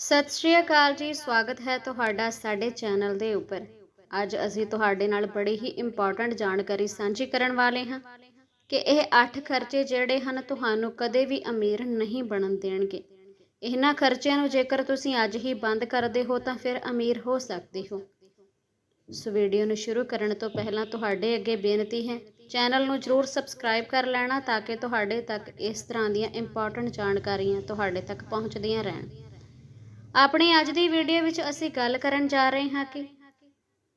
ਸਤਿ ਸ਼੍ਰੀ ਅਕਾਲ ਜੀ, ਸਵਾਗਤ ਹੈ ਤੁਹਾਡਾ ਸਾਡੇ ਚੈਨਲ ਦੇ ਉੱਪਰ। ਅੱਜ ਅਸੀਂ ਤੁਹਾਡੇ ਨਾਲ ਬੜੀ ਹੀ ਇੰਪੋਰਟੈਂਟ ਜਾਣਕਾਰੀ ਸਾਂਝੀ ਕਰਨ ਵਾਲੇ ਹਾਂ ਕਿ ਇਹ 8 ਖਰਚੇ ਜਿਹੜੇ ਹਨ, ਤੁਹਾਨੂੰ ਕਦੇ ਵੀ ਅਮੀਰ ਨਹੀਂ ਬਣਨ ਦੇਣਗੇ। ਇਹਨਾਂ ਖਰਚਿਆਂ ਨੂੰ ਜੇਕਰ ਤੁਸੀਂ ਅੱਜ ਹੀ ਬੰਦ ਕਰਦੇ ਹੋ, ਤਾਂ ਫਿਰ ਅਮੀਰ ਹੋ ਸਕਦੇ ਹੋ। ਸੋ ਵੀਡੀਓ ਨੂੰ ਸ਼ੁਰੂ ਕਰਨ ਤੋਂ ਪਹਿਲਾਂ ਤੁਹਾਡੇ ਅੱਗੇ ਬੇਨਤੀ ਹੈ, ਚੈਨਲ ਨੂੰ ਜਰੂਰ ਸਬਸਕ੍ਰਾਈਬ ਕਰ ਲੈਣਾ ਤਾਂ ਕਿ ਤੁਹਾਡੇ ਤੱਕ ਇਸ ਤਰ੍ਹਾਂ ਦੀਆਂ ਇੰਪੋਰਟੈਂਟ ਜਾਣਕਾਰੀਆਂ ਤੁਹਾਡੇ ਤੱਕ ਪਹੁੰਚਦੀਆਂ ਰਹਿਣ। ਆਪਣੀ ਅੱਜ ਦੀ ਵੀਡੀਓ ਵਿੱਚ ਅਸੀਂ ਗੱਲ ਕਰਨ ਜਾ ਰਹੇ ਹਾਂ ਕਿ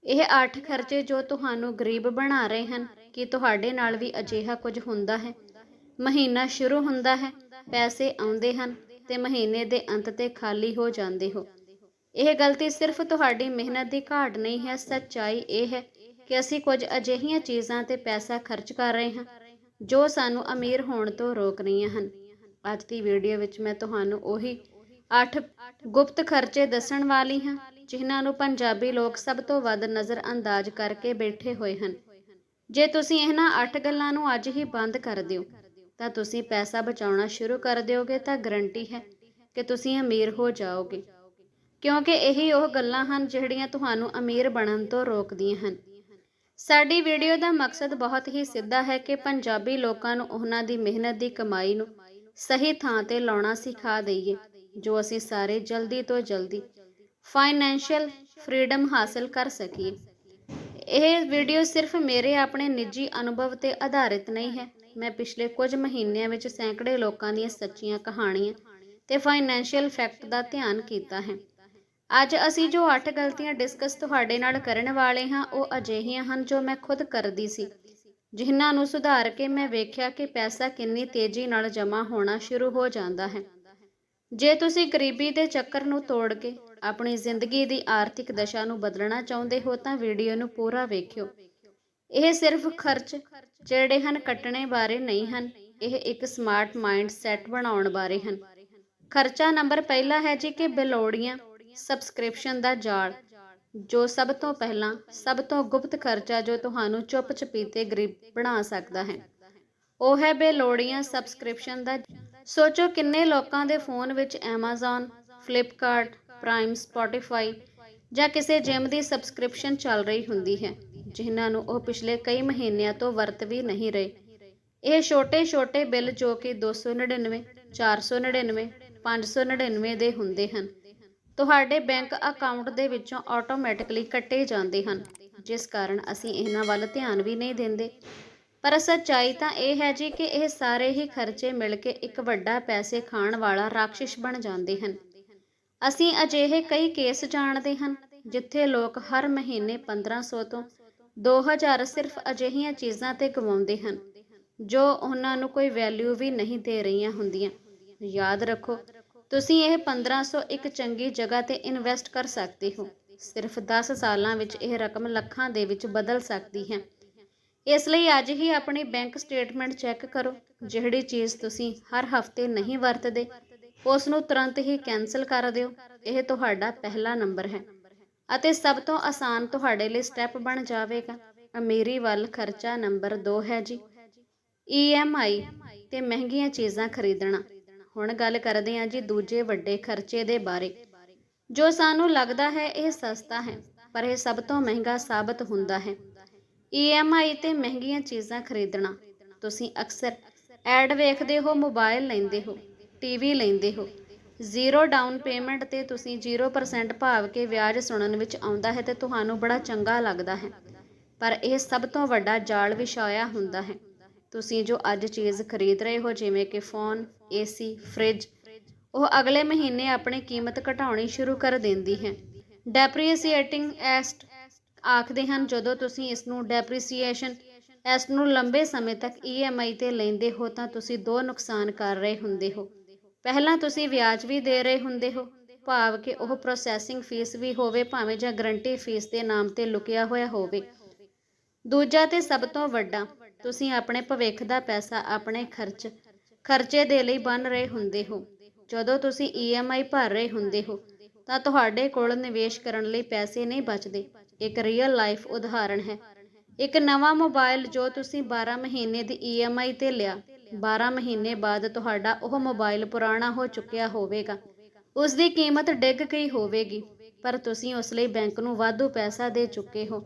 ਇਹ 8 ਖਰਚੇ ਜੋ ਤੁਹਾਨੂੰ ਗਰੀਬ ਬਣਾ ਰਹੇ ਹਨ, ਕਿ ਤੁਹਾਡੇ ਨਾਲ ਵੀ ਅਜਿਹਾ ਕੁਝ ਹੁੰਦਾ ਹੈ? ਮਹੀਨਾ ਸ਼ੁਰੂ ਹੁੰਦਾ ਹੈ, ਪੈਸੇ ਆਉਂਦੇ ਹਨ ਤੇ ਮਹੀਨੇ ਦੇ ਅੰਤ ਤੇ ਖਾਲੀ ਹੋ ਜਾਂਦੇ ਹੋ। ਇਹ ਗਲਤੀ ਸਿਰਫ ਤੁਹਾਡੀ ਮਿਹਨਤ ਦੀ ਘਾਟ ਨਹੀਂ ਹੈ, ਸੱਚਾਈ ਇਹ ਹੈ ਕਿ ਅਸੀਂ ਕੁਝ ਅਜਿਹੀਆਂ ਚੀਜ਼ਾਂ ਤੇ ਪੈਸਾ ਖਰਚ ਕਰ ਰਹੇ ਹਾਂ, ਜੋ ਸਾਨੂੰ ਅਮੀਰ ਹੋਣ ਤੋਂ ਰੋਕ ਰਹੀਆਂ ਹਨ। ਅੱਜ ਦੀ ਵੀਡੀਓ ਵਿੱਚ ਮੈਂ ਤੁਹਾਨੂੰ ਉਹੀ 8 ਗੁਪਤ ਖਰਚੇ ਦੱਸਣ ਵਾਲੀ ਹਾਂ, ਜਿਨ੍ਹਾਂ ਨੂੰ ਪੰਜਾਬੀ ਲੋਕ ਸਭ ਤੋਂ ਵੱਧ ਨਜ਼ਰ ਅੰਦਾਜ਼ ਕਰਕੇ ਬੈਠੇ ਹੋਏ ਹਨ। ਜੇ ਤੁਸੀਂ ਇਹਨਾਂ 8 ਗੱਲਾਂ ਨੂੰ ਅੱਜ ਹੀ ਬੰਦ ਕਰ ਦਿਓ, ਤਾਂ ਤੁਸੀਂ ਪੈਸਾ ਬਚਾਉਣਾ ਸ਼ੁਰੂ ਕਰ ਦਿਓਗੇ ਤਾਂ ਗਰੰਟੀ ਹੈ ਕਿ ਤੁਸੀਂ ਅਮੀਰ ਹੋ ਜਾਓਗੇ। ਕਿਉਂਕਿ ਇਹੀ ਉਹ ਗੱਲਾਂ ਹਨ ਜਿਹੜੀਆਂ ਤੁਹਾਨੂੰ ਅਮੀਰ ਬਣਨ ਤੋਂ ਰੋਕਦੀਆਂ ਹਨ। ਸਾਡੀ ਵੀਡੀਓ ਦਾ ਮਕਸਦ ਬਹੁਤ ਹੀ ਸਿੱਧਾ ਹੈ ਕਿ ਪੰਜਾਬੀ ਲੋਕਾਂ ਨੂੰ ਉਹਨਾਂ ਦੀ ਮਿਹਨਤ ਦੀ ਕਮਾਈ ਨੂੰ ਸਹੀ ਥਾਂ ਤੇ ਲਾਉਣਾ ਸਿਖਾ ਦਈਏ। ਜੋ ਅਸੀਂ ਸਾਰੇ ਜਲਦੀ ਤੋਂ ਜਲਦੀ ਫਾਈਨੈਂਸ਼ੀਅਲ ਫਰੀडम ਹਾਸਲ ਕਰ ਸਕੀਏ। ਇਹ ਵੀਡੀਓ ਸਿਰਫ ਮੇਰੇ ਆਪਣੇ ਨਿੱਜੀ ਅਨੁਭਵ ਤੇ ਆਧਾਰਿਤ ਨਹੀਂ ਹੈ। ਮੈਂ ਪਿਛਲੇ ਕੁਝ ਮਹੀਨਿਆਂ ਵਿੱਚ ਸੈਂਕੜੇ ਲੋਕਾਂ ਦੀਆਂ ਸੱਚੀਆਂ ਕਹਾਣੀਆਂ ਤੇ ਫਾਈਨੈਂਸ਼ੀਅਲ ਫੈਕਟ ਦਾ ਧਿਆਨ ਕੀਤਾ ਹੈ। ਅੱਜ ਅਸੀਂ ਜੋ 8 ਗਲਤੀਆਂ ਡਿਸਕਸ ਤੁਹਾਡੇ ਨਾਲ ਕਰਨ ਵਾਲੇ ਹਾਂ, ਉਹ ਅਜਿਹੀਆਂ ਹਨ ਜੋ ਮੈਂ ਖੁਦ ਕਰਦੀ ਸੀ, ਜਿਨ੍ਹਾਂ ਨੂੰ ਸੁਧਾਰ ਕੇ ਮੈਂ ਵੇਖਿਆ ਕਿ ਪੈਸਾ ਕਿੰਨੀ ਤੇਜ਼ੀ ਨਾਲ ਜਮ੍ਹਾਂ ਹੋਣਾ ਸ਼ੁਰੂ ਹੋ ਜਾਂਦਾ ਹੈ। ਜੇ ਤੁਸੀਂ ਗਰੀਬੀ ਦੇ ਚੱਕਰ ਨੂੰ ਤੋੜ ਕੇ ਆਪਣੀ ਜ਼ਿੰਦਗੀ ਦੀ ਆਰਥਿਕ ਦਸ਼ਾ ਨੂੰ ਬਦਲਣਾ ਚਾਹੁੰਦੇ ਹੋ ਤਾਂ ਵੀਡੀਓ ਨੂੰ ਪੂਰਾ ਵੇਖਿਓ। ਇਹ ਸਿਰਫ ਖਰਚ ਜਿਹੜੇ ਹਨ ਕੱਟਣੇ ਬਾਰੇ ਨਹੀਂ ਹਨ, ਇਹ ਇੱਕ ਸਮਾਰਟ ਮਾਈਂਡ ਸੈਟ ਬਣਾਉਣ ਬਾਰੇ ਹਨ। ਖਰਚਾ ਨੰਬਰ ਪਹਿਲਾ ਹੈ ਜੀ ਕਿ ਬੇਲੋੜੀਆਂ ਸਬਸਕ੍ਰਿਪਸ਼ਨ ਦਾ ਜਾਲ, ਜੋ ਸਭ ਤੋਂ ਪਹਿਲਾਂ, ਸਭ ਤੋਂ ਗੁਪਤ ਖਰਚਾ ਜੋ ਤੁਹਾਨੂੰ ਚੁੱਪ ਚਪੀਤੇ ਗਰੀਬ ਬਣਾ ਸਕਦਾ ਹੈ। ਉਹ ਹੈ ਬੇਲੋੜੀਆਂ ਸਬਸਕ੍ਰਿਪਸ਼ਨ ਦਾ ਸੋਚੋ ਕਿੰਨੇ ਲੋਕਾਂ ਦੇ ਫੋਨ ਵਿੱਚ Amazon, Flipkart, Prime, Spotify ਜਾਂ ਕਿਸੇ ਜਿਮ ਦੀ ਸਬਸਕ੍ਰਿਪਸ਼ਨ ਚੱਲ ਰਹੀ ਹੁੰਦੀ ਹੈ ਜਿਨ੍ਹਾਂ ਨੂੰ ਉਹ ਪਿਛਲੇ ਕਈ ਮਹੀਨਿਆਂ ਤੋਂ ਵਰਤ ਵੀ ਨਹੀਂ ਰਹੇ। ਇਹ ਛੋਟੇ-ਛੋਟੇ ਬਿੱਲ ਜੋ ਕਿ 299, 499, 599 ਦੇ ਹੁੰਦੇ ਹਨ ਤੁਹਾਡੇ ਬੈਂਕ ਅਕਾਊਂਟ ਦੇ ਵਿੱਚੋਂ ਆਟੋਮੈਟਿਕਲੀ ਕੱਟੇ ਜਾਂਦੇ ਹਨ ਜਿਸ ਕਾਰਨ ਅਸੀਂ ਇਹਨਾਂ ਵੱਲ ਧਿਆਨ ਵੀ ਨਹੀਂ ਦਿੰਦੇ। ਪਰ ਸੱਚਾਈ ਤਾਂ ਇਹ ਹੈ ਜੀ ਕਿ ਇਹ ਸਾਰੇ ਹੀ ਖਰਚੇ ਮਿਲ ਕੇ ਇੱਕ ਵੱਡਾ ਪੈਸੇ ਖਾਣ ਵਾਲਾ ਰਾਖਸ਼ ਬਣ ਜਾਂਦੇ ਹਨ। ਅਸੀਂ ਅਜਿਹੇ ਕਈ ਕੇਸ ਜਾਣਦੇ ਹਨ, ਜਿੱਥੇ ਲੋਕ ਹਰ ਮਹੀਨੇ 1500 ਤੋਂ 2000 ਸਿਰਫ ਅਜਿਹੀਆਂ ਚੀਜ਼ਾਂ ਤੇ ਗਵਾਉਂਦੇ ਹਨ, ਜੋ ਉਹਨਾਂ ਨੂੰ ਕੋਈ ਵੈਲਿਊ ਵੀ ਨਹੀਂ ਦੇ ਰਹੀਆਂ ਹੁੰਦੀਆਂ। ਯਾਦ ਰੱਖੋ, ਤੁਸੀਂ ਇਹ 1500 ਇੱਕ ਚੰਗੀ ਜਗ੍ਹਾ ਤੇ ਇਨਵੈਸਟ ਕਰ ਸਕਦੇ ਹੋ, ਸਿਰਫ 10 ਸਾਲਾਂ ਵਿੱਚ ਇਹ ਰਕਮ ਲੱਖਾਂ ਦੇ ਵਿੱਚ ਬਦਲ ਸਕਦੀ ਹੈ। ਇਸ ਲਈ ਅੱਜ ਹੀ ਆਪਣੀ ਬੈਂਕ ਸਟੇਟਮੈਂਟ ਚੈੱਕ ਕਰੋ, ਜਿਹੜੀ ਚੀਜ਼ ਤੁਸੀਂ ਹਰ ਹਫ਼ਤੇ ਨਹੀਂ ਵਰਤਦੇ ਉਸ ਨੂੰ ਤੁਰੰਤ ਹੀ ਕੈਨਸਲ ਕਰ ਦਿਓ। ਇਹ ਤੁਹਾਡਾ ਪਹਿਲਾ ਨੰਬਰ ਹੈ ਅਤੇ ਸਭ ਤੋਂ ਆਸਾਨ ਤੁਹਾਡੇ ਲਈ ਸਟੈਪ ਬਣ ਜਾਵੇਗਾ। ਅਮੀਰੀ ਵੱਲ ਖਰਚਾ ਨੰਬਰ 2 ਹੈ ਜੀ। EMI ਤੇ ਮਹਿੰਗੀਆਂ ਚੀਜ਼ਾਂ ਖਰੀਦਣਾ। ਹੁਣ ਗੱਲ ਕਰਦੇ ਹਾਂ ਜੀ ਦੂਜੇ ਵੱਡੇ ਖਰਚੇ ਦੇ ਬਾਰੇ। ਜੋ ਸਾਨੂੰ ਲੱਗਦਾ ਹੈ ਇਹ ਸਸਤਾ ਹੈ, ਪਰ ਇਹ ਸਭ ਤੋਂ ਮਹਿੰਗਾ ਸਾਬਤ ਹੁੰਦਾ ਹੈ। EMI ਤੇ ਮਹਿੰਗੀਆਂ ਚੀਜ਼ਾਂ ਖਰੀਦਣਾ। ਤੁਸੀਂ ਅਕਸਰ ਐਡ ਵੇਖਦੇ ਹੋ, ਮੋਬਾਈਲ ਲੈਂਦੇ ਹੋ ਟੀਵੀ ਲੈਂਦੇ ਹੋ। ਜ਼ੀਰੋ ਡਾਊਨ ਪੇਮੈਂਟ ਤੇ ਤੁਸੀਂ 0% ਭਾਵ ਕੇ ਵਿਆਜ ਸੁਣਨ ਵਿੱਚ ਆਉਂਦਾ ਹੈ ਤੇ ਤੁਹਾਨੂੰ ਬੜਾ ਚੰਗਾ ਲੱਗਦਾ ਹੈ। ਪਰ ਇਹ ਸਭ ਤੋਂ ਵੱਡਾ ਜਾਲ ਵਿਛਾਇਆ ਹੁੰਦਾ ਹੈ। ਤੁਸੀਂ ਜੋ ਅੱਜ ਚੀਜ਼ ਖਰੀਦ ਰਹੇ ਹੋ, ਜਿਵੇਂ ਕਿ ਫੋਨ ਏਸੀ ਫ੍ਰਿਜ, ਉਹ ਅਗਲੇ ਮਹੀਨੇ ਆਪਣੀ ਕੀਮਤ ਘਟਾਉਣੀ ਸ਼ੁਰੂ ਕਰ ਦਿੰਦੀ ਹੈ। ਡੈਪਰੀਸੀਏਟਿੰਗ ਐਸਟ ਆਖਦੇ ਹਨ, ਜਦੋਂ ਤੁਸੀਂ ਇਸ ਨੂੰ ਡੈਪਰੀਸੀਏਸ਼ਨ ਇਸ ਨੂੰ ਲੰਬੇ ਸਮੇਂ ਤੱਕ EMI ਤੇ ਲੈਂਦੇ ਹੋ, ਤਾਂ ਤੁਸੀਂ ਦੋ ਨੁਕਸਾਨ ਕਰ ਰਹੇ ਹੁੰਦੇ ਹੋ। ਪਹਿਲਾਂ ਤੁਸੀਂ ਵਿਆਜ ਵੀ ਦੇ ਰਹੇ ਹੁੰਦੇ ਹੋ, ਭਾਵ ਕਿ ਉਹ ਪ੍ਰੋਸੈਸਿੰਗ ਫੀਸ ਵੀ ਹੋਵੇ, ਭਾਵੇਂ ਜਾਂ ਗਰੰਟੀ ਫੀਸ ਦੇ ਨਾਮ ਤੇ ਲੁਕਿਆ ਹੋਇਆ ਹੋਵੇ। ਦੂਜਾ ਤੇ ਸਭ ਤੋਂ ਵੱਡਾ, ਤੁਸੀਂ ਆਪਣੇ ਭਵਿੱਖ ਦਾ ਪੈਸਾ ਆਪਣੇ ਖਰਚ, ਖਰਚੇ ਦੇ ਲਈ ਬਣ ਰਹੇ ਹੁੰਦੇ ਹੋ। ਜਦੋਂ ਤੁਸੀਂ EMI ਭਰ ਰਹੇ ਹੁੰਦੇ ਹੋ, ਤਾਂ ਤੁਹਾਡੇ ਕੋਲ ਨਿਵੇਸ਼ ਕਰਨ ਲਈ ਪੈਸੇ ਨਹੀਂ ਬਚਦੇ। ਇੱਕ ਰੀਅਲ ਲਾਈਫ ਉਦਾਹਰਣ ਹੈ। ਇੱਕ ਨਵਾਂ ਮੋਬਾਈਲ ਜੋ ਤੁਸੀਂ 12 ਮਹੀਨੇ ਦੀ EMI ਤੇ ਲਿਆ 12 ਮਹੀਨੇ ਬਾਅਦ ਤੁਹਾਡਾ ਉਹ ਮੋਬਾਈਲ ਪੁਰਾਣਾ ਹੋ ਚੁੱਕਿਆ ਹੋਵੇਗਾ। ਉਸ ਦੀ ਕੀਮਤ ਡਿੱਗ ਗਈ ਹੋਵੇਗੀ, ਪਰ ਤੁਸੀਂ ਉਸ ਲਈ ਬੈਂਕ ਨੂੰ ਵਾਧੂ ਪੈਸਾ ਦੇ ਚੁੱਕੇ ਹੋ।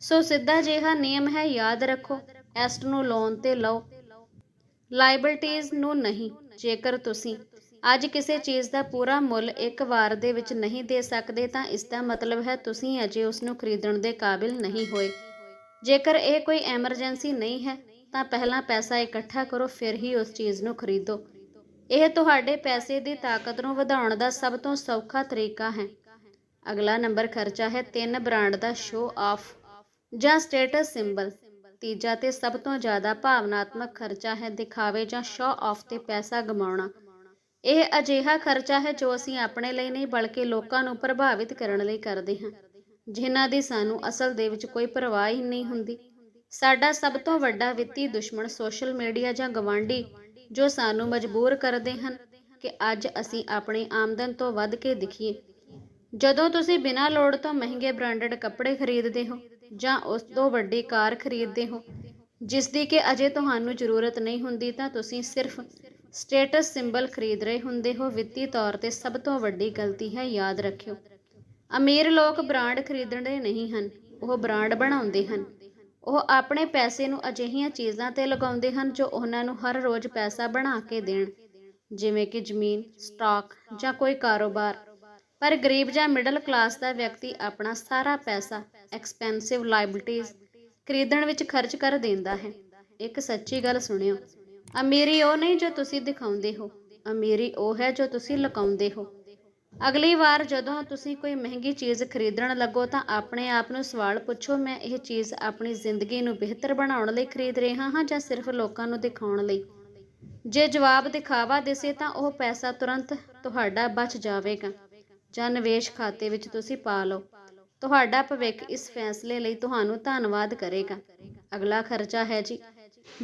ਸੋ ਸਿੱਧਾ ਜਿਹਾ ਨਿਯਮ ਹੈ, ਯਾਦ ਰੱਖੋ, ਐਸਟ ਨੂੰ ਲੋਨ ਤੇ ਲਓ। ਲਾਇਬਿਲਟੀਜ਼ ਨੂੰ ਨਹੀਂ, ਜੇਕਰ ਤੁਸੀਂ ਅੱਜ ਕਿਸੇ ਚੀਜ਼ ਦਾ ਪੂਰਾ ਮੁੱਲ ਇੱਕ ਵਾਰ ਦੇ ਵਿੱਚ ਨਹੀਂ ਦੇ ਸਕਦੇ ਤਾਂ ਇਸ ਦਾ ਮਤਲਬ ਹੈ ਤੁਸੀਂ ਅਜੇ ਉਸ ਨੂੰ ਖਰੀਦਣ ਦੇ ਕਾਬਿਲ ਨਹੀਂ ਹੋਏ। ਜੇਕਰ ਇਹ ਕੋਈ ਐਮਰਜੈਂਸੀ ਨਹੀਂ ਹੈ, ਤਾਂ ਪਹਿਲਾਂ ਪੈਸਾ ਇਕੱਠਾ ਕਰੋ, ਫਿਰ ਹੀ ਉਸ ਚੀਜ਼ ਨੂੰ ਖਰੀਦੋ। ਇਹ ਤੁਹਾਡੇ ਪੈਸੇ ਦੀ ਤਾਕਤ ਨੂੰ ਵਧਾਉਣ ਦਾ ਸਭ ਤੋਂ ਸੌਖਾ ਤਰੀਕਾ ਹੈ। ਅਗਲਾ ਨੰਬਰ ਖਰਚਾ ਹੈ ਤਿੰਨ ਬ੍ਰਾਂਡ ਦਾ ਸ਼ੋ ਆਫ ਜਾਂ ਸਟੇਟਸ ਸਿੰਬਲ। ਤੀਜਾ ਤੇ ਸਭ ਤੋਂ ਜ਼ਿਆਦਾ ਭਾਵਨਾਤਮਕ ਖਰਚਾ ਹੈ ਦਿਖਾਵੇ ਜਾਂ ਸ਼ੋ ਆਫ ਤੇ ਪੈਸਾ ਗਮਾਉਣਾ। ਇਹ ਅਜਿਹਾ ਖਰਚਾ ਹੈ ਜੋ ਅਸੀਂ ਆਪਣੇ ਲਈ ਨਹੀਂ, ਬਲਕਿ ਲੋਕਾਂ ਨੂੰ ਪ੍ਰਭਾਵਿਤ ਕਰਨ ਲਈ ਕਰਦੇ ਹਾਂ। ਜਿਨ੍ਹਾਂ ਦੀ ਸਾਨੂੰ ਅਸਲ ਦੇ ਵਿੱਚ ਕੋਈ ਪਰਵਾਹ ਹੀ ਨਹੀਂ ਹੁੰਦੀ। ਸਾਡਾ ਸਭ ਤੋਂ ਵੱਡਾ ਵਿੱਤੀ ਦੁਸ਼ਮਣ ਸੋਸ਼ਲ ਮੀਡੀਆ ਜਾਂ ਗਵਾਂਢੀ, ਜੋ ਸਾਨੂੰ ਮਜਬੂਰ ਕਰਦੇ ਹਨ ਕਿ ਅੱਜ ਅਸੀਂ ਆਪਣੀ ਆਮਦਨ ਤੋਂ ਵੱਧ ਕੇ ਦਿਖੀਏ। ਜਦੋਂ ਤੁਸੀਂ ਬਿਨਾਂ ਲੋੜ ਤੋਂ ਮਹਿੰਗੇ ਬ੍ਰਾਂਡਡ ਕੱਪੜੇ ਖਰੀਦਦੇ ਹੋ, ਜਾਂ ਉਸ ਤੋਂ ਵੱਡੀ ਕਾਰ ਖਰੀਦਦੇ ਹੋ, ਜਿਸ ਦੀ ਕਿ ਅਜੇ ਤੁਹਾਨੂੰ ਜ਼ਰੂਰਤ ਨਹੀਂ ਹੁੰਦੀ, ਤਾਂ ਤੁਸੀਂ ਸਿਰਫ ਸਟੇਟਸ ਸਿੰਬਲ ਖਰੀਦ ਰਹੇ ਹੁੰਦੇ ਹੋ, ਵਿੱਤੀ ਤੌਰ ਤੇ ਸਭ ਤੋਂ ਵੱਡੀ ਗਲਤੀ ਹੈ, ਯਾਦ ਰੱਖਿਓ। ਅਮੀਰ ਲੋਕ ਬ੍ਰਾਂਡ ਖਰੀਦਦੇ ਨਹੀਂ ਹਨ, ਉਹ ਬ੍ਰਾਂਡ ਬਣਾਉਂਦੇ ਹਨ। ਉਹ ਆਪਣੇ ਪੈਸੇ ਨੂੰ ਅਜਿਹੀਆਂ ਚੀਜ਼ਾਂ ਤੇ ਲਗਾਉਂਦੇ ਹਨ ਜੋ ਉਹਨਾਂ ਨੂੰ ਹਰ ਰੋਜ਼ ਪੈਸਾ ਬਣਾ ਕੇ ਦੇਣ, ਜਿਵੇਂ ਕਿ ਜ਼ਮੀਨ, ਸਟਾਕ ਜਾਂ ਕੋਈ ਕਾਰੋਬਾਰ। ਪਰ ਗਰੀਬ ਜਾਂ ਮਿਡਲ ਕਲਾਸ ਦਾ ਵਿਅਕਤੀ ਆਪਣਾ ਸਾਰਾ ਪੈਸਾ ਐਕਸਪੈਂਸਿਵ ਲਾਇਬਿਲਟੀਜ਼ ਖਰੀਦਣ ਵਿੱਚ ਖਰਚ ਕਰ ਦਿੰਦਾ ਹੈ। ਇੱਕ ਸੱਚੀ ਗੱਲ ਸੁਣਿਓ ਅਮੀਰੀ ਉਹ ਨਹੀਂ ਜੋ ਤੁਸੀਂ ਦਿਖਾਉਂਦੇ ਹੋ ਅਮੀਰੀ ਉਹ ਹੈ ਜੋ ਤੁਸੀਂ ਲੁਕਾਉਂਦੇ ਹੋ। ਅਗਲੀ ਵਾਰ ਜਦੋਂ ਤੁਸੀਂ ਕੋਈ ਮਹਿੰਗੀ ਚੀਜ਼ ਖਰੀਦਣ ਲੱਗੋ ਤਾਂ ਆਪਣੇ ਆਪ ਨੂੰ ਸਵਾਲ ਪੁੱਛੋ, ਮੈਂ ਇਹ ਚੀਜ਼ ਆਪਣੀ ਜ਼ਿੰਦਗੀ ਨੂੰ ਬਿਹਤਰ ਬਣਾਉਣ ਲਈ ਖਰੀਦ ਰਿਹਾ ਹਾਂ ਜਾਂ ਸਿਰਫ ਲੋਕਾਂ ਨੂੰ ਦਿਖਾਉਣ ਲਈ? ਜੇ ਜਵਾਬ ਦਿਖਾਵਾ ਦਿਸੇ ਤਾਂ ਉਹ ਪੈਸਾ ਤੁਰੰਤ ਤੁਹਾਡਾ ਬਚ ਜਾਵੇਗਾ। ਜਾਂ ਨਿਵੇਸ਼ ਖਾਤੇ ਵਿੱਚ ਤੁਸੀਂ ਪਾ ਲਓ। ਤੁਹਾਡਾ ਭਵਿੱਖ ਇਸ ਫੈਸਲੇ ਲਈ ਤੁਹਾਨੂੰ ਧੰਨਵਾਦ ਕਰੇਗਾ। ਅਗਲਾ ਖਰਚਾ ਹੈ ਜੀ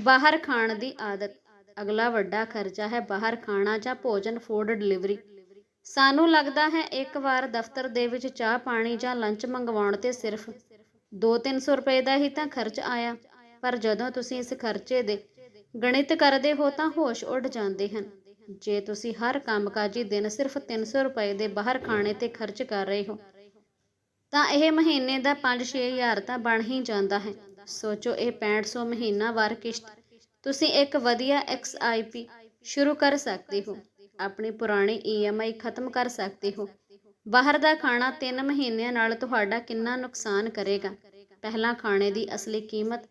ਬਾਹਰ ਖਾਣ ਦੀ ਆਦਤ। ਅਗਲਾ ਵੱਡਾ ਖਰਚਾ ਹੈ ਬਾਹਰ ਖਾਣਾ ਜਾਂ ਭੋਜਨ ਫੂਡ ਡਿਲੀਵਰੀ ਸਾਨੂੰ ਲੱਗਦਾ ਹੈ ਇੱਕ ਵਾਰ ਦਫ਼ਤਰ ਦੇ ਵਿੱਚ ਚਾਹ, ਪਾਣੀ ਜਾਂ ਲੰਚ ਮੰਗਵਾਉਣ ਤੇ ਸਿਰਫ 2-300 ਰੁਪਏ ਦਾ ਹੀ ਤਾਂ ਖਰਚ ਆਇਆ। ਪਰ ਜਦੋਂ ਤੁਸੀਂ ਇਸ ਖਰਚੇ ਦੇ ਗਣਿਤ ਕਰਦੇ ਹੋ ਤਾਂ ਹੋਸ਼ ਉੱਡ ਜਾਂਦੇ ਹਨ। ਜੇ ਤੁਸੀਂ ਹਰ ਕੰਮਕਾਜੀ ਦਿਨ ਸਿਰਫ 300 ਰੁਪਏ ਦੇ ਬਾਹਰ ਖਾਣੇ ਤੇ ਖਰਚ ਕਰ ਰਹੇ ਹੋ, ਤਾਂ ਇਹ ਮਹੀਨੇ ਦਾ 5-6 ਹਜ਼ਾਰ ਤਾਂ ਬਣ ਹੀ ਜਾਂਦਾ ਹੈ। ਸੋਚੋ, ਇਹ 6500 ਮਹੀਨਾਵਾਰ ਕਿਸ਼ਤ। ਤੁਸੀਂ ਇੱਕ ਵਧੀਆ XIP ਸ਼ੁਰੂ ਕਰ ਸਕਦੇ ਹੋ। ਆਪਣੀ ਪੁਰਾਣੀ EMI ਖਤਮ ਕਰ ਸਕਦੇ ਹੋ। ਬਾਹਰ ਦਾ ਖਾਣਾ 3 ਮਹੀਨਿਆਂ ਨਾਲ ਤੁਹਾਡਾ ਕਿੰਨਾ ਨੁਕਸਾਨ ਕਰੇਗਾ? ਪਹਿਲਾ ਖਾਣੇ ਦੀ ਅਸਲੀ ਕੀਮਤ,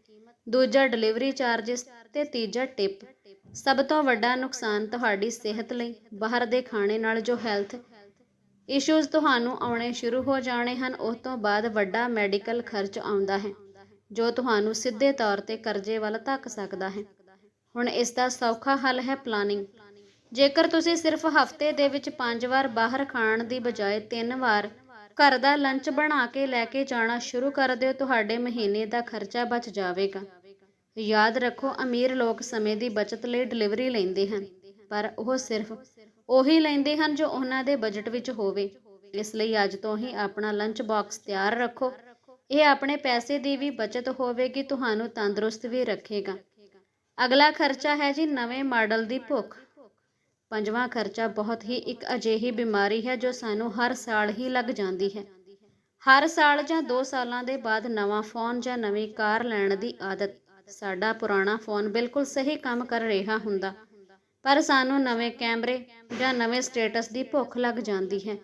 ਦੂਜਾ ਡਿਲੀਵਰੀ ਚਾਰजेस ਤੇ ਤੀਜਾ ਟਿਪ। ਸਭ ਤੋਂ ਵੱਡਾ ਨੁਕਸਾਨ ਤੁਹਾਡੀ ਸਿਹਤ ਲਈ, ਬਾਹਰ ਦੇ ਖਾਣੇ ਨਾਲ ਜੋ ਹੈਲਥ ਇਸ਼ੂਜ਼ ਤੁਹਾਨੂੰ ਆਉਣੇ ਸ਼ੁਰੂ ਹੋ ਜਾਣੇ ਹਨ ਉਸ ਤੋਂ ਬਾਅਦ ਵੱਡਾ ਮੈਡੀਕਲ ਖਰਚ ਆਉਂਦਾ ਹੈ। ਜੋ ਤੁਹਾਨੂੰ ਸਿੱਧੇ ਤੌਰ ਤੇ ਕਰਜ਼ੇ ਵੱਲ ਧੱਕ ਸਕਦਾ ਹੈ। ਹੁਣ ਇਸ ਦਾ ਸੌਖਾ ਹੱਲ ਹੈ ਪਲਾਨਿੰਗ ਜੇਕਰ ਤੁਸੀਂ ਸਿਰਫ ਹਫ਼ਤੇ ਦੇ ਵਿੱਚ 5 ਵਾਰ ਬਾਹਰ ਖਾਣ ਦੀ ਬਜਾਏ 3 ਵਾਰ ਘਰ ਦਾ ਲੰਚ ਬਣਾ ਕੇ ਲੈ ਕੇ ਜਾਣਾ ਸ਼ੁਰੂ ਕਰ ਦਿਓ, ਤੁਹਾਡੇ ਮਹੀਨੇ ਦਾ ਖਰਚਾ ਬਚ ਜਾਵੇਗਾ। ਯਾਦ ਰੱਖੋ, ਅਮੀਰ ਲੋਕ ਸਮੇਂ ਦੀ ਬਚਤ ਲਈ ਡਿਲੀਵਰੀ ਲੈਂਦੇ ਹਨ, ਪਰ ਉਹ ਸਿਰਫ ਉਹੀ ਲੈਂਦੇ ਹਨ ਜੋ ਉਹਨਾਂ ਦੇ ਬਜਟ ਵਿੱਚ ਹੋਵੇ। ਇਸ ਲਈ ਅੱਜ ਤੋਂ ਹੀ ਆਪਣਾ ਲੰਚ ਬਾਕਸ ਤਿਆਰ ਰੱਖੋ। ਇਹ ਆਪਣੇ ਪੈਸੇ ਦੀ ਵੀ ਬਚਤ ਹੋਵੇਗੀ, ਤੁਹਾਨੂੰ ਤੰਦਰੁਸਤ ਵੀ ਰੱਖੇਗਾ। ਅਗਲਾ ਖਰਚਾ ਹੈ ਜੀ ਨਵੇਂ ਮਾਡਲ ਦੀ ਭੁੱਖ। ਪੰਜਵਾਂ ਖਰਚਾ ਬਹੁਤ ਹੀ ਇੱਕ ਅਜਿਹੀ ਬਿਮਾਰੀ ਹੈ ਜੋ ਸਾਨੂੰ ਹਰ ਸਾਲ ਹੀ ਲੱਗ ਜਾਂਦੀ ਹੈ। ਹਰ ਸਾਲ ਜਾਂ 2 ਸਾਲਾਂ ਦੇ ਬਾਅਦ ਨਵਾਂ ਫੋਨ ਜਾਂ ਨਵੀਂ ਕਾਰ ਲੈਣ ਦੀ ਆਦਤ। ਸਾਡਾ ਪੁਰਾਣਾ ਫੋਨ ਬਿਲਕੁਲ ਸਹੀ ਕੰਮ ਕਰ ਰਿਹਾ ਹੁੰਦਾ, ਪਰ ਸਾਨੂੰ ਨਵੇਂ ਕੈਮਰੇ ਜਾਂ ਨਵੇਂ ਸਟੇਟਸ ਦੀ ਭੁੱਖ ਲੱਗ ਜਾਂਦੀ ਹੈ।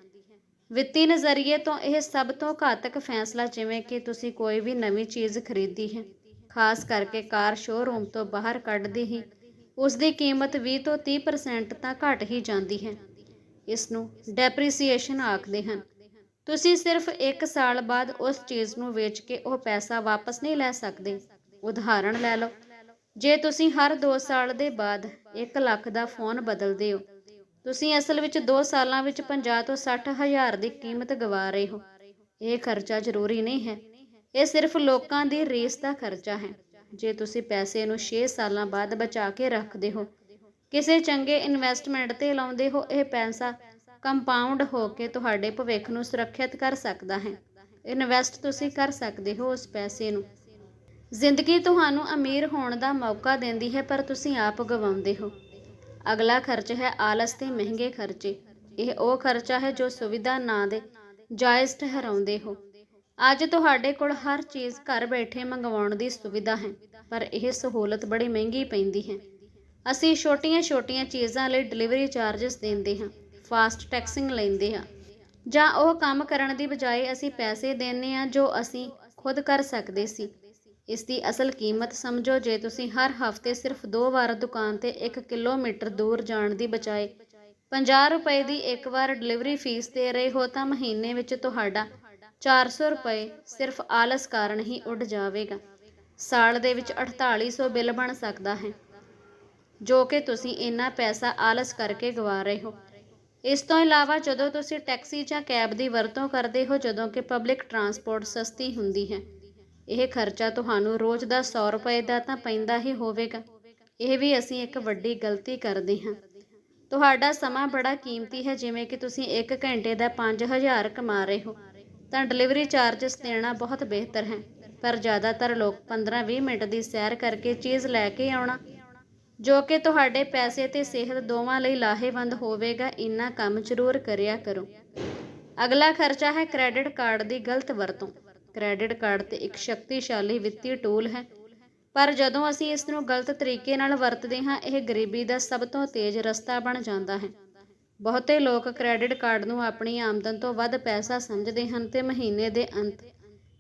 ਵਿੱਤੀ ਨਜ਼ਰੀਏ ਤੋਂ ਇਹ ਸਭ ਤੋਂ ਘਾਤਕ ਫੈਸਲਾ ਜਿਵੇਂ ਕਿ ਤੁਸੀਂ ਕੋਈ ਵੀ ਨਵੀਂ ਚੀਜ਼ ਖਰੀਦੀ ਹੈ, ਖਾਸ ਕਰਕੇ ਕਾਰ ਸ਼ੋਰੂਮ ਤੋਂ ਬਾਹਰ ਕੱਢਦੇ ਹੀ ਉਸ ਦੀ ਕੀਮਤ 20 ਤੋਂ 30% ਤਾਂ ਘਟ ਹੀ ਜਾਂਦੀ ਹੈ। ਇਸ ਨੂੰ ਡੈਪਰੀਸੀਏਸ਼ਨ ਆਖਦੇ ਹਨ। ਤੁਸੀਂ ਸਿਰਫ 1 ਸਾਲ ਬਾਅਦ ਉਸ ਚੀਜ਼ ਨੂੰ ਵੇਚ ਕੇ ਉਹ ਪੈਸਾ ਵਾਪਸ ਨਹੀਂ ਲੈ ਸਕਦੇ। ਉਦਾਹਰਣ ਲੈ ਲਓ, ਜੇ ਤੁਸੀਂ ਹਰ 2 ਸਾਲ ਦੇ ਬਾਅਦ 1 ਲੱਖ ਦਾ ਫੋਨ ਬਦਲਦੇ ਹੋ ਤੁਸੀਂ ਅਸਲ ਵਿੱਚ 2 ਸਾਲਾਂ ਵਿੱਚ 50 ਤੋਂ 60 ਹਜ਼ਾਰ ਦੀ ਕੀਮਤ ਗਵਾ ਰਹੇ ਹੋ। ਇਹ ਖਰਚਾ ਜ਼ਰੂਰੀ ਨਹੀਂ ਹੈ। ਇਹ ਸਿਰਫ ਲੋਕਾਂ ਦੀ ਰੇਸ ਦਾ ਖਰਚਾ ਹੈ। ਜੇ ਤੁਸੀਂ ਪੈਸੇ ਨੂੰ 6 ਸਾਲਾਂ ਬਾਅਦ ਬਚਾ ਕੇ ਰੱਖਦੇ ਹੋ, ਕਿਸੇ ਚੰਗੇ ਇਨਵੈਸਟਮੈਂਟ ਤੇ ਲਾਉਂਦੇ ਹੋ, ਇਹ ਪੈਸਾ ਕੰਪਾਊਂਡ ਹੋ ਕੇ ਤੁਹਾਡੇ ਭਵਿੱਖ ਨੂੰ ਸੁਰੱਖਿਅਤ ਕਰ ਸਕਦਾ ਹੈ। ਇਨਵੈਸਟ ਤੁਸੀਂ ਕਰ ਸਕਦੇ ਹੋ ਉਸ ਪੈਸੇ ਨੂੰ। ਜ਼ਿੰਦਗੀ ਤੁਹਾਨੂੰ ਅਮੀਰ ਹੋਣ ਦਾ ਮੌਕਾ ਦਿੰਦੀ ਹੈ, ਪਰ ਤੁਸੀਂ ਆਪ ਗਵਾਉਂਦੇ ਹੋ। ਅਗਲਾ ਖਰਚ ਹੈ ਆਲਸ ਤੇ ਮਹਿੰਗੇ ਖਰਚੇ। ਇਹ ਉਹ ਖਰਚਾ ਹੈ ਜੋ ਸੁਵਿਧਾ ਨਾ ਦੇ, ਜਾਇਜ਼ ਠਹਿਰਾਉਂਦੇ ਹੋ। ਅੱਜ ਤੁਹਾਡੇ ਕੋਲ ਹਰ ਚੀਜ਼ ਘਰ ਬੈਠੇ ਮੰਗਵਾਉਣ ਦੀ ਸੁਵਿਧਾ ਹੈ, ਪਰ ਇਹ ਸਹੂਲਤ ਬੜੀ ਮਹਿੰਗੀ ਪੈਂਦੀ ਹੈ। ਅਸੀਂ ਛੋਟੀਆਂ-ਛੋਟੀਆਂ ਚੀਜ਼ਾਂ ਲਈ ਡਿਲੀਵਰੀ ਚਾਰजेस ਦਿੰਦੇ ਹਾਂ, ਫਾਸਟ ਟੈਕਸਿੰਗ ਲੈਂਦੇ ਹਾਂ, ਜਾਂ ਉਹ ਕੰਮ ਕਰਨ ਦੀ ਬਜਾਏ ਅਸੀਂ ਪੈਸੇ ਦਿੰਦੇ ਹਾਂ ਜੋ ਅਸੀਂ ਖੁਦ ਕਰ ਸਕਦੇ ਸੀ। ਇਸ ਦੀ ਅਸਲ ਕੀਮਤ ਸਮਝੋ ਜੇ ਤੁਸੀਂ ਹਰ ਹਫ਼ਤੇ ਸਿਰਫ ਦੋ ਵਾਰ ਦੁਕਾਨ ਤੇ 1 ਕਿਲੋਮੀਟਰ ਦੂਰ ਜਾਣ ਦੀ ਬਜਾਏ 50 ਰੁਪਏ ਦੀ ਇੱਕ ਵਾਰ ਡਿਲੀਵਰੀ ਫੀਸ ਦੇ ਰਹੇ ਹੋ ਤਾਂ ਮਹੀਨੇ ਵਿੱਚ ਤੁਹਾਡਾ 400 ਰੁਪਏ ਸਿਰਫ ਆਲਸ ਕਾਰਨ ਹੀ ਉੱਡ ਜਾਵੇਗਾ। ਸਾਲ ਦੇ ਵਿੱਚ 4800 ਬਿੱਲ ਬਣ ਸਕਦਾ ਹੈ, ਜੋ ਕਿ ਤੁਸੀਂ ਇੰਨਾ ਪੈਸਾ ਆਲਸ ਕਰਕੇ ਗਵਾ ਰਹੇ ਹੋ। ਇਸ ਤੋਂ ਇਲਾਵਾ ਜਦੋਂ ਤੁਸੀਂ ਟੈਕਸੀ ਜਾਂ ਕੈਬ ਦੀ ਵਰਤੋਂ ਕਰਦੇ ਹੋ, ਜਦੋਂ ਕਿ ਪਬਲਿਕ ਟਰਾਂਸਪੋਰਟ ਸਸਤੀ ਹੁੰਦੀ ਹੈ ਇਹ ਖਰਚਾ ਤੁਹਾਨੂੰ ਰੋਜ਼ ਦਾ 100 ਰੁਪਏ ਦਾ ਤਾਂ ਪੈਂਦਾ ਹੀ ਹੋਵੇਗਾ। ਇਹ ਵੀ ਅਸੀਂ ਇੱਕ ਵੱਡੀ ਗਲਤੀ ਕਰਦੇ ਹਾਂ। ਤੁਹਾਡਾ ਸਮਾਂ ਬੜਾ ਕੀਮਤੀ ਹੈ, ਜਿਵੇਂ ਕਿ ਤੁਸੀਂ 1 ਘੰਟੇ ਦਾ 5000 ਕਮਾ ਰਹੇ ਹੋ। ਤਾਂ ਡਿਲੀਵਰੀ ਚਾਰजेस ਦੇਣਾ ਬਹੁਤ ਬਿਹਤਰ ਹੈ। ਪਰ ਜ਼ਿਆਦਾਤਰ ਲੋਕ 15-20 ਮਿੰਟ ਦੀ ਸੈਰ ਕਰਕੇ ਚੀਜ਼ ਲੈ ਕੇ ਆਉਣਾ, ਜੋ ਕਿ ਤੁਹਾਡੇ ਪੈਸੇ ਤੇ ਸਿਹਤ ਦੋਵਾਂ ਲਈ ਲਾਹੇਵੰਦ ਹੋਵੇਗਾ, ਇੰਨਾ ਕੰਮ ਜ਼ਰੂਰ ਕਰਿਆ ਕਰੋ। ਅਗਲਾ ਖਰਚਾ ਹੈ ਕ੍ਰੈਡਿਟ ਕਾਰਡ ਦੀ ਗਲਤ ਵਰਤੋਂ। ਕ੍ਰੈਡਿਟ ਕਾਰਡ ਤੇ ਇੱਕ ਸ਼ਕਤੀਸ਼ਾਲੀ ਵਿੱਤੀ ਟੂਲ ਹੈ। ਪਰ ਜਦੋਂ ਅਸੀਂ ਇਸ ਨੂੰ ਗਲਤ ਤਰੀਕੇ ਨਾਲ ਵਰਤਦੇ ਹਾਂ, ਇਹ ਗਰੀਬੀ ਦਾ ਸਭ ਤੋਂ ਤੇਜ਼ ਰਸਤਾ ਬਣ ਜਾਂਦਾ ਹੈ। ਬਹੁਤੇ ਲੋਕ ਕ੍ਰੈਡਿਟ ਕਾਰਡ ਨੂੰ ਆਪਣੀ ਆਮਦਨ ਤੋਂ ਵੱਧ ਪੈਸਾ ਸਮਝਦੇ ਹਨ ਤੇ ਮਹੀਨੇ ਦੇ ਅੰਤ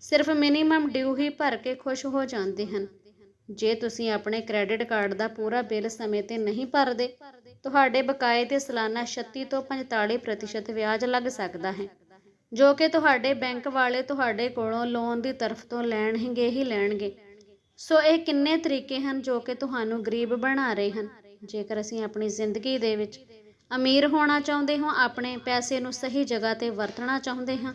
ਸਿਰਫ ਮਿਨੀਮਮ ਡਿਊ ਹੀ ਭਰ ਕੇ ਖੁਸ਼ ਹੋ ਜਾਂਦੇ ਹਨ। ਜੇ ਤੁਸੀਂ ਆਪਣੇ ਕ੍ਰੈਡਿਟ ਕਾਰਡ ਦਾ ਪੂਰਾ ਬਿੱਲ ਸਮੇਂ ਤੇ ਨਹੀਂ ਭਰਦੇ, ਤੁਹਾਡੇ ਬਕਾਏ ਤੇ ਸਾਲਾਨਾ 36 ਤੋਂ 45% ਵਿਆਜ ਲੱਗ ਸਕਦਾ ਹੈ। ਜੋ ਕਿ ਤੁਹਾਡੇ ਬੈਂਕ ਵਾਲੇ ਤੁਹਾਡੇ ਕੋਲੋਂ ਲੋਨ ਦੀ ਤਰਫ ਤੋਂ ਲੈਣਗੇ ਹੀ ਲੈਣਗੇ। ਸੋ ਇਹ ਕਿੰਨੇ ਤਰੀਕੇ ਹਨ ਜੋ ਕਿ ਤੁਹਾਨੂੰ ਗਰੀਬ ਬਣਾ ਰਹੇ ਹਨ? ਜੇਕਰ ਅਸੀਂ ਆਪਣੀ ਜ਼ਿੰਦਗੀ ਦੇ ਵਿੱਚ ਅਮੀਰ ਹੋਣਾ ਚਾਹੁੰਦੇ ਹਾਂ, ਆਪਣੇ ਪੈਸੇ ਨੂੰ ਸਹੀ ਜਗ੍ਹਾ ਤੇ ਵਰਤਣਾ ਚਾਹੁੰਦੇ ਹਾਂ,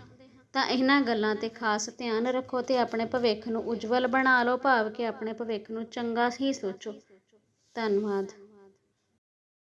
ਤਾਂ ਇਹਨਾਂ ਗੱਲਾਂ ਤੇ ਖਾਸ ਧਿਆਨ ਰੱਖੋ ਤੇ ਆਪਣੇ ਭਵਿੱਖ ਨੂੰ ਉਜਵਲ ਬਣਾ ਲਓ। ਭਾਵ ਕਿ ਆਪਣੇ ਭਵਿੱਖ ਨੂੰ ਚੰਗਾ ਹੀ ਸੋਚੋ। ਧੰਨਵਾਦ।